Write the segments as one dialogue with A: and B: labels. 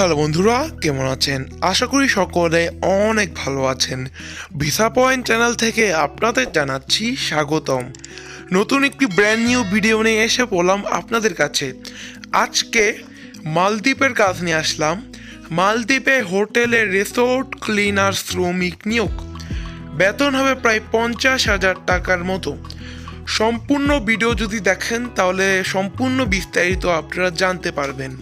A: Hello বন্ধুরা, কেমন আছেন? আশা করি সকলে অনেক ভালো আছেন। ভিসা পয়েন্ট চ্যানেল থেকে আপনাদের জানাচ্ছি স্বাগতম। নতুন একটি ব্র্যান্ড নিউ ভিডিও নিয়ে এসে পড়লাম আপনাদের কাছে। আজকে মালদ্বীপের কাজ নিয়ে আসলাম। মালদ্বীপে হোটেলে রিসোর্ট ক্লিনার শ্রমিক নিয়োগ। বেতন হবে প্রায় পঞ্চাশ হাজার টাকার মতো। সম্পূর্ণ ভিডিও যদি দেখেন, তাহলে সম্পূর্ণ বিস্তারিত আপনারা জানতে পারবেন।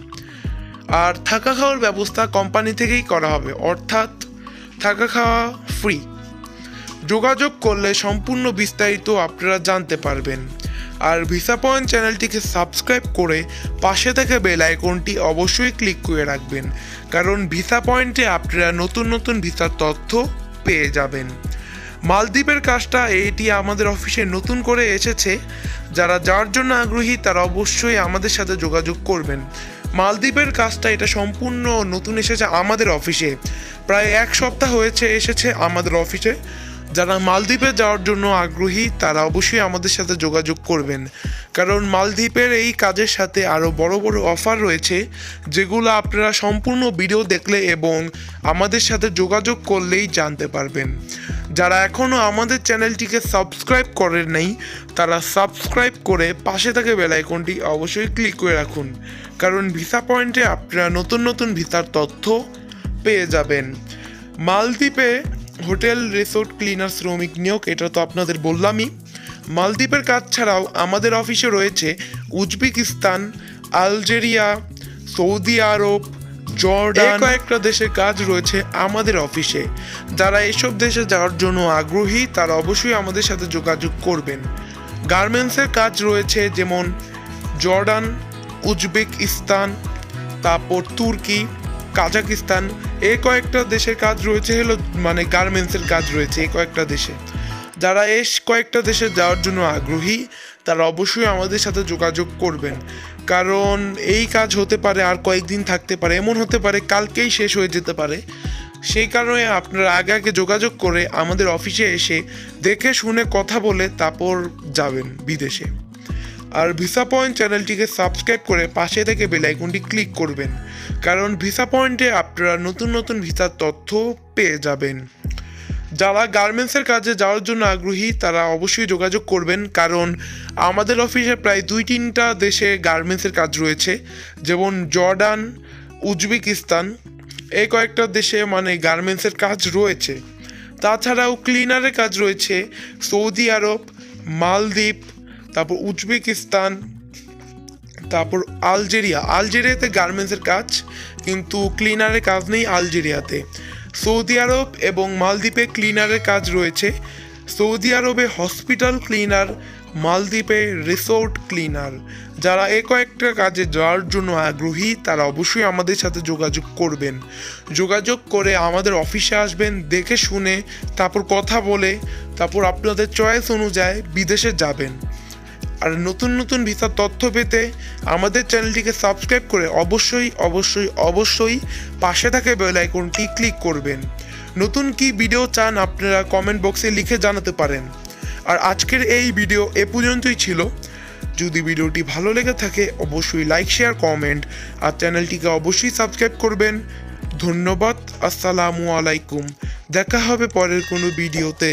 A: আর থাকা খাওয়ার ব্যবস্থা কোম্পানি থেকেই করা হবে, অর্থাৎ থাকা খাওয়া ফ্রি যোগাযোগ করলে সম্পূর্ণ বিস্তারিত আপনারা জানতে পারবেন। আর ভিসা পয়েন্ট চ্যানেলটিকে সাবস্ক্রাইব করে পাশে থেকে বেল আইকনটি অবশ্যই ক্লিক করে রাখবেন, কারণ ভিসা পয়েন্টে আপনারা নতুন নতুন ভিসার তথ্য পেয়ে যাবেন। মালদ্বীপের কাজটা এটি আমাদের অফিসে নতুন করে এসেছে। যারা যার জন্য আগ্রহী তারা অবশ্যই আমাদের সাথে যোগাযোগ করবেন। মালদ্বীপের কাজটা এটা সম্পূর্ণ নতুন এসেছে আমাদের অফিসে। প্রায় এক সপ্তাহ হয়েছে এসেছে আমাদের অফিসে। যারা মালদ্বীপে যাওয়ার জন্য আগ্রহী, তারা অবশ্যই আমাদের সাথে যোগাযোগ করবেন। কারণ মালদ্বীপের এই কাজের সাথে আরও বড় বড় অফার রয়েছে, যেগুলো আপনারা সম্পূর্ণ ভিডিও দেখলে এবং আমাদের সাথে যোগাযোগ করলেই জানতে পারবেন। যারা এখনও আমাদের চ্যানেলটিকে সাবস্ক্রাইব করেন নাই, তারা সাবস্ক্রাইব করে পাশে থাকা বেল আইকনটি অবশ্যই ক্লিক করে রাখুন, কারণ ভিসা পয়েন্টে আপনারা নতুন নতুন ভিসার তথ্য পেয়ে যাবেন। মালদ্বীপে হোটেল, রিসোর্ট ক্লিনার শ্রমিক নিয়োগ, এটা তো আপনাদের বললামই। মালদ্বীপের কাজ ছাড়াও আমাদের অফিসে রয়েছে Uzbekistan, Algeria, Saudi Arab, Jordan. কয়েকটা দেশের কাজ রয়েছে আমাদের অফিসে যারা এসব দেশে যাওয়ার জন্য আগ্রহী, তারা অবশ্যই আমাদের সাথে যোগাযোগ করবেন। গার্মেন্টসের কাজ রয়েছে যেমন জর্ডান, উজবেকিস্তান, তারপর তুর্কি, কাজাকিস্তান। এ কয়েকটা দেশের কাজ রয়েছে হলো মানে গার্মেন্টসের কাজ রয়েছে এই কয়েকটা দেশে। যারা এস কয়েকটা দেশে যাওয়ার জন্য আগ্রহী, তারা অবশ্যই আমাদের সাথে যোগাযোগ করবেন। কারণ এই কাজ হতে পারে আর কয়েকদিন থাকতে পারে, এমন হতে পারে কালকেই শেষ হয়ে যেতে পারে। সেই কারণে আপনারা আগে আগে যোগাযোগ করে আমাদের অফিসে এসে দেখে শুনে কথা বলে তারপর যাবেন বিদেশে। আর ভিসা পয়েন্ট চ্যানেলটিকে সাবস্ক্রাইব করে পাশে থেকে বেল আইকনটি ক্লিক করবেন। কারণ ভিসা পয়েন্টে আপনারা নতুন নতুন ভিসার তথ্য পেয়ে যাবেন। যারা গার্মেন্টসের কাজে যাওয়ার জন্য আগ্রহী, তারা অবশ্যই যোগাযোগ করবেন, কারণ আমাদের অফিসে প্রায় দুই তিনটা দেশে গার্মেন্টসের কাজ রয়েছে, যেমন জর্ডান, উজবেকিস্তান এই কয়েকটা দেশে মানে গার্মেন্টসের কাজ রয়েছে। তাছাড়াও ক্লিনারের কাজ রয়েছে, সৌদি আরব, মালদ্বীপ, তারপর উজবেকিস্তান, তারপর আলজেরিয়া। আলজেরিয়াতে গার্মেন্টসের কাজ, কিন্তু ক্লিনারের কাজ নেই আলজেরিয়াতে। সৌদি আরব এবং মালদ্বীপে ক্লিনারের কাজ রয়েছে। সৌদি আরবে হসপিটাল ক্লিনার মালদ্বীপে রিসোর্ট ক্লিনার যারা এ কয়েকটা কাজে যাওয়ার জন্য আগ্রহী, তারা অবশ্যই আমাদের সাথে যোগাযোগ করবেন। যোগাযোগ করে আমাদের অফিসে আসবেন, দেখে শুনে, তারপর কথা বলে, তারপর আপনাদের চয়েস অনুযায়ী বিদেশে যাবেন। আর নতুন নতুন ভিসার তথ্য পেতে আমাদের চ্যানেলটিকে সাবস্ক্রাইব করে অবশ্যই অবশ্যই অবশ্যই পাশে থাকে বেল আইকনটি ক্লিক করবেন। নতুন কি ভিডিও চান আপনারা কমেন্ট বক্সে লিখে জানাতে পারেন। আর আজকের এই ভিডিও এ পর্যন্তই ছিল। যদি ভিডিওটি ভালো লেগে থাকে, অবশ্যই লাইক, শেয়ার, কমেন্ট আর চ্যানেলটিকে অবশ্যই সাবস্ক্রাইব করবেন। ধন্যবাদ, আসসালামু আলাইকুম। দেখা হবে পরের কোনো ভিডিওতে।